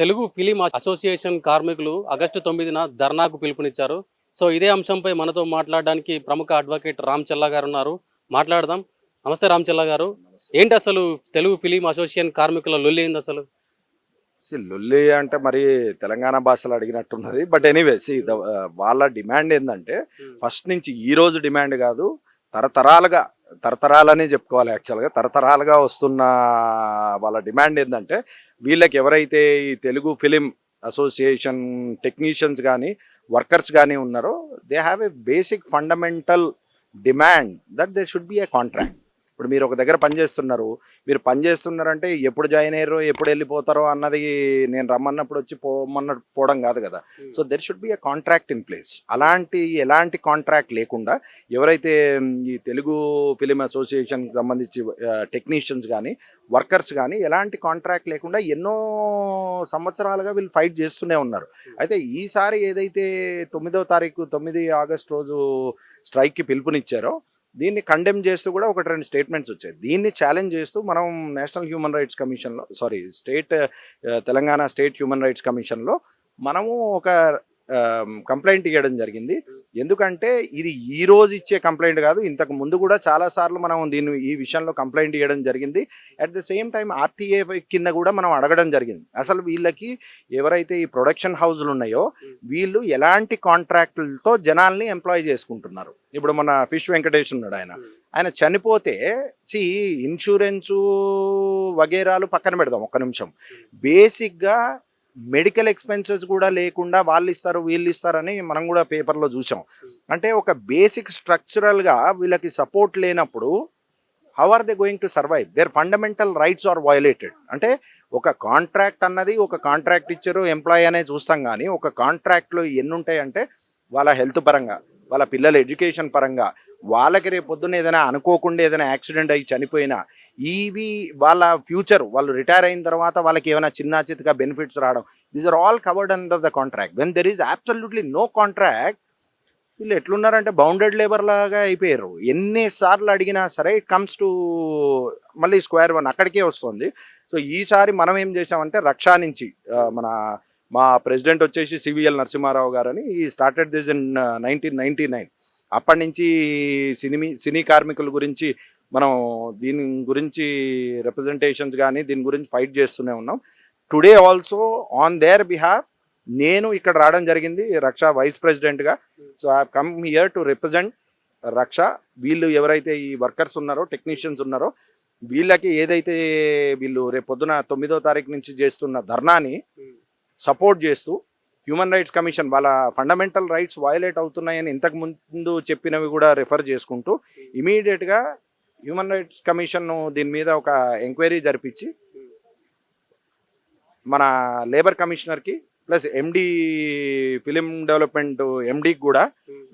Telugu film association కార్మికులు August తొమ్మిదిన ధర్నాకు పిలుపునిచ్చారు. సో ఇదే అంశంపై మనతో మాట్లాడడానికి ప్రముఖ అడ్వకేట్ రామ్ చెల్లా గారు ఉన్నారు. మాట్లాడదాం. నమస్తే రామ్ చెల్లా గారు. ఏంటి అసలు తెలుగు ఫిలిం అసోసియేషన్ కార్మికుల లొల్లి ఏంది అసలు? లొల్లి అంటే మరి తెలంగాణ భాషలో అడిగినట్టున్నది. బట్ ఎనీవే సి వాళ్ళ డిమాండ్ ఏంటంటే ఫస్ట్ నుంచి ఈ రోజు డిమాండ్ కాదు తరతరాలుగా తరతరాలనే చెప్పుకోవాలి యాక్చువల్గా. తరతరాలుగా వస్తున్న వాళ్ళ డిమాండ్ ఏంటంటే వీళ్ళకి ఎవరైతే ఈ తెలుగు ఫిలిం అసోసియేషన్ టెక్నీషియన్స్ కానీ వర్కర్స్ కానీ ఉన్నారో they have a basic fundamental demand that they should be a contract. ఇప్పుడు మీరు ఒక దగ్గర పని చేస్తున్నారు. మీరు పని చేస్తున్నారంటే ఎప్పుడు జాయిన్ అయ్యారో ఎప్పుడు వెళ్ళిపోతారో అన్నది నేను రమ్మన్నప్పుడు వచ్చి పోమన్న పోవడం కాదు కదా. So there should be a contract in place అలాంటి ఎలాంటి కాంట్రాక్ట్ లేకుండా ఎవరైతే ఈ తెలుగు ఫిలిం అసోసియేషన్కి సంబంధించి టెక్నీషియన్స్ కానీ వర్కర్స్ కానీ ఎలాంటి కాంట్రాక్ట్ లేకుండా ఎన్నో సంవత్సరాలుగా వీళ్ళు ఫైట్ చేస్తూనే ఉన్నారు. అయితే ఈసారి ఏదైతే తొమ్మిదో తారీఖు తొమ్మిది ఆగస్ట్ రోజు స్ట్రైక్కి పిలుపునిచ్చారో దీన్ని కండెమ్ చేస్తూ కూడా ఒకటి రెండు స్టేట్మెంట్స్ వచ్చాయి. దీన్ని ఛాలెంజ్ చేస్తూ మనం నేషనల్ హ్యూమన్ రైట్స్ కమిషన్లో sorry state Telangana state human rights కమిషన్లో మనము ఒక కంప్లైంట్ ఇవ్వడం జరిగింది. ఎందుకంటే ఇది ఈ రోజు ఇచ్చే కంప్లైంట్ కాదు ఇంతకు ముందు కూడా చాలా సార్లు మనం దీన్ని ఈ విషయంలో కంప్లైంట్ ఇవ్వడం జరిగింది. At the same time RTA కింద కూడా మనం అడగడం జరిగింది. అసలు వీళ్ళకి ఎవరైతే ఈ ప్రొడక్షన్ హౌస్లు ఉన్నాయో వీళ్ళు ఎలాంటి కాంట్రాక్టులతో జనాల్ని ఎంప్లాయ్ చేసుకుంటున్నారు? ఇప్పుడు మన ఫిష్ వెంకటేష్ ఉన్నాడు ఆయన. ఆయన చనిపోతే సి ఇన్సూరెన్సు వగేరాలు పక్కన పెడదాం ఒక్క నిమిషం. బేసిక్గా మెడికల్ ఎక్స్పెన్సెస్ కూడా లేకుండా వాళ్ళు ఇస్తారు వీళ్ళు ఇస్తారని మనం కూడా పేపర్లో చూసాం. అంటే ఒక బేసిక్ స్ట్రక్చరల్గా వీళ్ళకి సపోర్ట్ లేనప్పుడు how are they going to survive? There fundamental rights are violated. అంటే ఒక కాంట్రాక్ట్ అన్నది ఒక కాంట్రాక్ట్ ఇచ్చారు ఎంప్లాయీ అనే చూస్తాం కానీ ఒక కాంట్రాక్ట్లో ఎన్ని ఉంటాయంటే వాళ్ళ హెల్త్ పరంగా వాళ్ళ పిల్లల ఎడ్యుకేషన్ పరంగా వాళ్ళకి రేపు పొద్దున్న ఏదైనా అనుకోకుండా ఏదైనా యాక్సిడెంట్ అయ్యి చనిపోయినా ఇవి వాళ్ళ ఫ్యూచర్ వాళ్ళు రిటైర్ అయిన తర్వాత వాళ్ళకి ఏమైనా చిన్న చితగా బెనిఫిట్స్ రావడం these are all covered under the contract when there is absolutely no contract వీళ్ళు ఎట్లున్నారంటే బౌండెడ్ లేబర్ లాగా అయిపోయారు. ఎన్నిసార్లు అడిగినా సరే ఇట్ కమ్స్ టు మళ్ళీ స్క్వేర్ వన్ అక్కడికే వస్తుంది. సో ఈసారి మనం ఏం చేసామంటే రక్షా నుంచి మన మా ప్రెసిడెంట్ వచ్చేసి సివిఎల్ నరసింహారావు గారు అని ఈ started this in nineteen ninety nine అప్పటి నుంచి సినిమీ సినీ కార్మికుల గురించి మనం దీని గురించి రిప్రజెంటేషన్స్ కానీ దీని గురించి ఫైట్ చేస్తూనే ఉన్నాం. Today also on their behalf నేను ఇక్కడ రావడం జరిగింది రక్ష వైస్ ప్రెసిడెంట్గా so I come here to represent Raksha. వీళ్ళు ఎవరైతే ఈ వర్కర్స్ ఉన్నారో టెక్నీషియన్స్ ఉన్నారో వీళ్ళకి ఏదైతే వీళ్ళు రేపు పొద్దున తొమ్మిదో తారీఖు నుంచి చేస్తున్న ధర్నాని సపోర్ట్ చేస్తూ హ్యూమన్ రైట్స్ కమిషన్ వాళ్ళ ఫండమెంటల్ రైట్స్ వయలేట్ అవుతున్నాయని ఇంతకు ముందు చెప్పినవి కూడా రెఫర్ చేసుకుంటూ ఇమీడియట్గా హ్యూమన్ రైట్స్ కమిషన్ దీని మీద ఒక ఎంక్వైరీ జరిపించి మన లేబర్ కమిషనర్కి ప్లస్ ఎండి ఫిలిం డెవలప్మెంట్ ఎండికి కూడా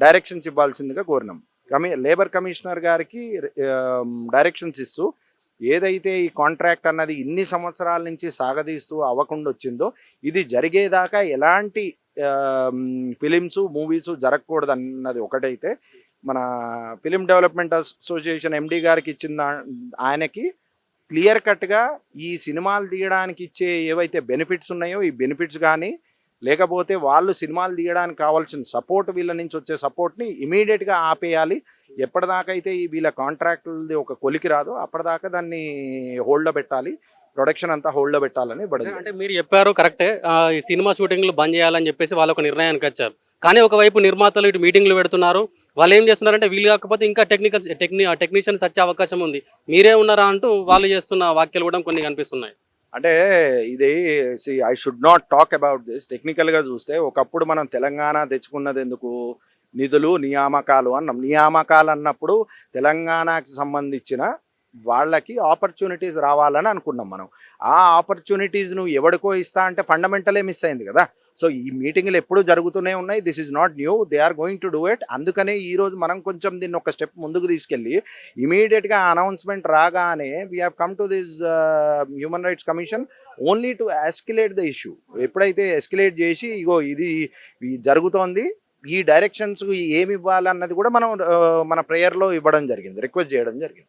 డైరెక్షన్స్ ఇవ్వాల్సిందిగా కోరినాం. కమి లేబర్ కమిషనర్ గారికి డైరెక్షన్స్ ఇస్తూ ఏదైతే ఈ కాంట్రాక్ట్ అన్నది ఇన్ని సంవత్సరాల నుంచి సాగదీస్తూ అవ్వకుండా వచ్చిందో ఇది జరిగేదాకా ఎలాంటి ఫిలిమ్స్ మూవీస్ జరగకూడదు అన్నది ఒకటైతే మన ఫిలిం డెవలప్మెంట్ అసోసియేషన్ ఎండి గారికి ఇచ్చిన ఆయనకి క్లియర్ కట్గా ఈ సినిమాలు తీయడానికి ఇచ్చే ఏవైతే బెనిఫిట్స్ ఉన్నాయో ఈ బెనిఫిట్స్ కానీ లేకపోతే వాళ్ళు సినిమాలు తీయడానికి కావాల్సిన సపోర్ట్ వీళ్ళ నుంచి వచ్చే సపోర్ట్ని ఇమీడియట్గా ఆపేయాలి. ఎప్పటిదాకా అయితే ఈ వీళ్ళ కాంట్రాక్టులది ఒక కొలికి రాదో అప్పటిదాకా దాన్ని హోల్డ్లో పెట్టాలి. ప్రొడక్షన్ అంతా హోల్డ్లో పెట్టాలని పడింది అంటే మీరు చెప్పారు కరెక్టే. ఈ సినిమా షూటింగ్లు బంద్ చేయాలని చెప్పేసి వాళ్ళు ఒక నిర్ణయానికి వచ్చారు. కానీ ఒకవైపు నిర్మాతలు ఇటు మీటింగ్లు పెడుతున్నారు. వాళ్ళు ఏం చేస్తున్నారంటే వీళ్ళు కాకపోతే ఇంకా టెక్నికల్ టెక్ని టెక్నీషియన్స్ వచ్చే అవకాశం ఉంది. మీరే ఉన్నారా అంటూ వాళ్ళు చేస్తున్న వాక్యాలు కూడా కొన్ని కనిపిస్తున్నాయి. అంటే ఇది see I should not talk about this టెక్నికల్గా చూస్తే ఒకప్పుడు మనం తెలంగాణ తెచ్చుకున్నది ఎందుకు? నిధులు నియామకాలు అన్నాం. నియామకాలు అన్నప్పుడు తెలంగాణకి సంబంధించిన వాళ్ళకి ఆపర్చునిటీస్ రావాలని అనుకున్నాం మనం. ఆ ఆపర్చునిటీస్ నువ్వు ఎవడికో ఇస్తా అంటే ఫండమెంటలే మిస్ అయింది కదా. సో ఈ మీటింగ్లు ఎప్పుడు జరుగుతూనే ఉన్నాయి. This is not new they are going to do it అందుకనే ఈరోజు మనం కొంచెం దీన్ని ఒక స్టెప్ ముందుకు తీసుకెళ్ళి ఇమీడియట్గా అనౌన్స్మెంట్ రాగానే we have come to this human rights commission only to escalate the issue ఎప్పుడైతే ఎస్కిలేట్ చేసి ఇగో ఇది జరుగుతోంది ఈ డైరెక్షన్స్ ఏమి ఇవ్వాలన్నది కూడా మనం uh, మన ప్రేయర్లో ఇవ్వడం జరిగింది రిక్వెస్ట్ చేయడం జరిగింది.